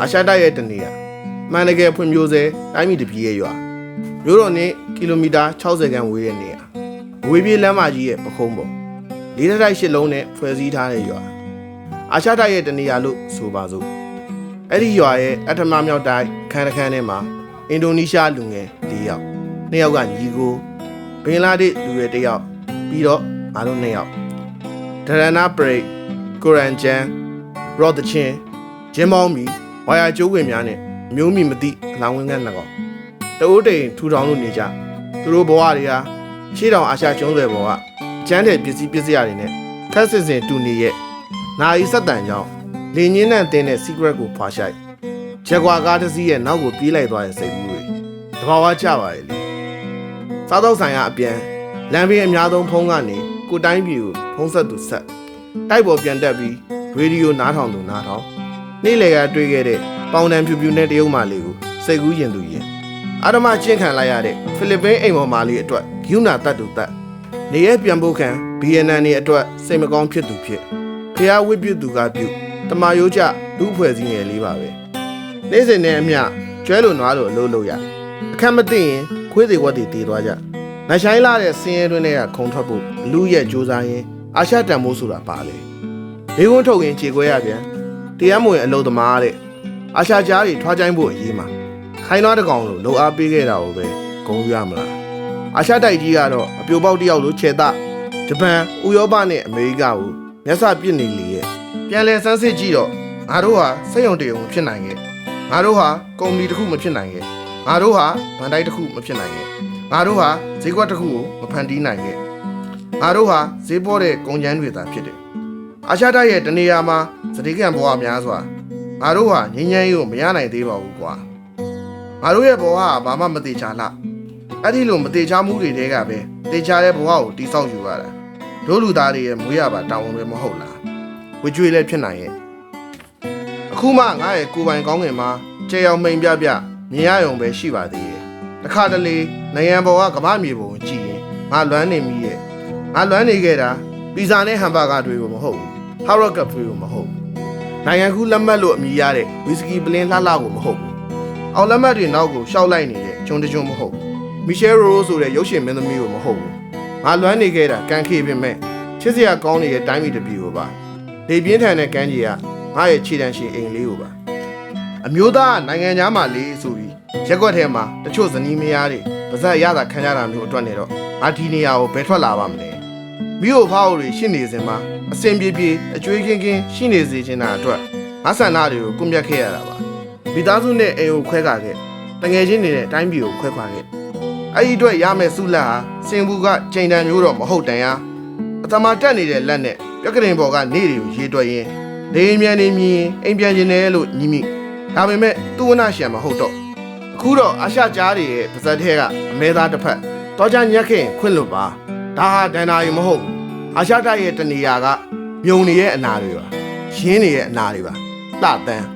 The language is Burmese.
အာရှတိုက်ရဲ့တနေရာမှန်တကယ်ဖွံ့ဖြိုးစေတိုင်းပြည်တစ်ပြည်ရဲ့ရွာမြို့တော်နဲ့ကီလိုမီတာ60ခန့်ဝေးတဲ့နေရာဝေးပြေးလမ်းမကြီးရဲ့ပခုံးပေါ်လေးထပ်တိုက်ရှစ်လုံးနဲ့ဖွဲ့စည်းထားတဲ့ရွာအာရှတိုက်ရဲ့တနေရာလို့ဆိုပါစို့အဲ့ဒီရွာရဲ့အထမမြောက်တိုင်းခန်းတစ်ခန်းထဲမှာအင်ဒိုနီးရှားလူငယ်၄ယောက်နှစ်ယောက်ကညီကိုဘင်္ဂလားဒေ့ရှ်လူငယ်တစ်ယောက်ပြီးတော့ငါတို့နှစ်ယောက်ဒရနာပရိတ်ကိုရန်ဂျန်ရော့ဒချင်းဂျင်းမောင်းမီ ဝါယာကျိုးဝင်များနဲ့အမျိုးမီမသိအလောင်းဝင်းကနှစ်ကောင်တအိုးတိန်ထူထောင်လို့နေကြသူတို့ဘဝတွေဟာရှေးတောင်အာရှကျွန်းဆွယ်ဘောကကျန်းတဲ့ပစ္စည်းပစ္စည်းတွေနဲ့ခက်စစ်စင်တူနေရဲ့နာယီဆက်တန်ကြောင့်လင်းညင်းနဲ့တင်းတဲ့ secret ကိုဖွာရှိုက်ဂျက်ကွာကားတစ်စီးရဲ့နောက်ကိုပြေးလိုက်သွားတဲ့စိတ်ကူးတွေတဘာဝကျပါရဲ့လေစားတော့ဆိုင်ကအပြန်လမ်းဘေးအများဆုံးဖုံးကနေကိုတိုင်းပြည်ကိုဖုံးဆက်သူဆက်တိုက်ပေါ်ပြန်တက်ပြီးရေဒီယိုနားထောင်သူနားထောင် နေ့လေကတွေ့ခဲ့တဲ့ပေါင်တန်ဖြူဖြူနဲ့တရုတ်မာလေးကိုစိတ်ကူးရင်သူရင်အာဓမချင်းခံလိုက်ရတဲ့ဖိလစ်ပင်းအိမ်ပေါ်မာလေးအတွက်ဂယူနာတတ်သူတတ်နေရပြန်ဖို့ခံ BNN နေအတွက်စိတ်မကောင်းဖြစ်သူဖြစ်ဖះဝိပြုသူကပြုတမာယိုးကြလူဖွဲ့စည်းငယ်လေးပါပဲနေ့စဉ်နဲ့အမျှကျွဲလိုနွားလိုအလုပ်လုပ်ရအခက်မသိရင်ခွေးသေးဝက်တွေတည်သွားကြနတ်ဆိုင်လာတဲ့ဆင်းရဲတွင်းတွေကခုံထွက်ဖို့လူရဲ့ကြိုးစားရင်အာရှတန်မိုးဆိုတာပါလေဘေးကွန်းထုတ်ရင်ခြေခွဲရပြန် တရားမဝင်အလုပ်သမားတဲ့အာရှကြားတွေထွားကြိုင်းဖို့အရေးမှာခိုင်းသွားတဲ့ကောင်လို့လုံအားပေးခဲ့တာကိုပဲဂုံယူရမလားအာရှတိုက်ကြီးကတော့အပြိုပေါက်တစ်ယောက်လိုခြေသားဂျပန်ဥရောပနဲ့အမေရိကကိုမျက်စပြစ်နေလေရဲ့ပြန်လဲဆန်းစစ်ကြည့်တော့ငါတို့ဟာစက်ရုံတရုံမဖြစ်နိုင်ခဲ့ငါတို့ဟာကုမ္ပဏီတစ်ခုမဖြစ်နိုင်ခဲ့ငါတို့ဟာဗန်တိုက်တစ်ခုမဖြစ်နိုင်ခဲ့ငါတို့ဟာဈေးကွက်တစ်ခုကိုမဖန်တီးနိုင်ခဲ့ငါတို့ဟာဈေးပေါ်တဲ့ကုန်ကျန်းတွေသာဖြစ်တယ် အာရှတိုက်ရဲ့တနေရာမှာစတိကံဘဝများစွာငါတို့ဟာငញ្ញမ်းရေးကိုမရနိုင်သေးပါဘူးကွာငါတို့ရဲ့ဘဝဟာဘာမှမသေးချာလားအဲ့ဒီလိုမသေးချာမှုတွေတဲကပဲသေချာတဲ့ဘဝကိုတိဆောက်ယူရတာတို့လူသားတွေရဲ့မွေးရပါတာဝန်ပဲမဟုတ်လားဝကြွေလည်းဖြစ်နိုင်ရဲ့အခုမှငါရဲ့ကိုယ်ပိုင်ကောင်းငင်မှာကြေအောင်မိန်ပြပြမြင်ရရုံပဲရှိပါသေးတယ်တစ်ခါတလေနိုင်ငံပေါ်ကကမ္ဘာမြေပုံကိုကြည့်ရင်ငါလွမ်းနေမိရဲ့ငါလွမ်းနေခဲ့တာပီဇာနဲ့ဟမ်ဘာဂါတွေကိုမဟုတ်ဘူး ဟာရော့ကပ်တွေကိုမဟုတ်ဘူးနိုင်ငံကူးလက်မှတ်လို့အမည်ရတဲ့ဝီစကီပလင်းလှလှကိုမဟုတ်ဘူးအောင်လက်မှတ်တွေနောက်ကိုရှောက်လိုက်နေတဲ့ဂျွန်တဂျွန်မဟုတ်ဘူးမီရှယ်ရိုဆိုတဲ့ရုပ်ရှင်မင်းသမီးကိုမဟုတ်ဘူးငါလွမ်းနေခဲ့တာကန်ခေပင်မဲ့ချစ်စရာကောင်းနေတဲ့တိုင်းပြည်တစ်ပြည်ကိုပါလေပြင်းထန်တဲ့ကမ်းခြေကငါရဲ့ခြေတန်းရှင်အိမ်လေးကိုပါအမျိုးသားကနိုင်ငံသားမှလေးဆိုပြီးရက်ွက်ထဲမှာတချို့ဇနီးမယားတွေပါဇက်ရတာခံကြတာမျိုးအတွက်နေတော့ငါဒီနေရာကိုဘယ်ထွက်လာပါမလဲမိဖို့ဖောက်တွေရှိနေစဉ်မှာ အစင်ပြေပြေအကျွေးကင်းကင်းရှိနေစေချင်တာအတွက်ငါဆန္ဒတွေကိုကွန်ပြတ်ခဲ့ရတာပါမိသားစုနဲ့အိမ်ကိုခွဲခါခဲ့တငယ်ချင်းတွေနဲ့တိုင်းပြည်ကိုခွဲခွာခဲ့အဲ့ဒီအတွက်ရမယ့်ဆုလက်ဟာစင်ဘူးကချိန်တန်မျိုးတော့မဟုတ်တန်ရအသမာတက်နေတဲ့လက်နဲ့ပြက်ကရင်ပေါ်ကနေတွေကိုရေးတွက်ရင်းလေရင်မြန်နေမြင်အိမ်ပြန်ခြင်းတယ်လို့ညီမိဒါပေမဲ့သူ့ဝနာရှံမဟုတ်တော့အခုတော့အာရှကြားတွေရဲ့ပါဇက်ထဲကအမဲသားတစ်ဖက်တော့ကြညက်ခင်ခွင့်လွတ်ပါဒါဟာဒန်နာရီမဟုတ်ဘူး အာရှတိုက်ရဲ့တနေရာကမြုံနေရဲ့အနာတွေပါရင်းနေရဲ့အနာတွေပါလှတန်း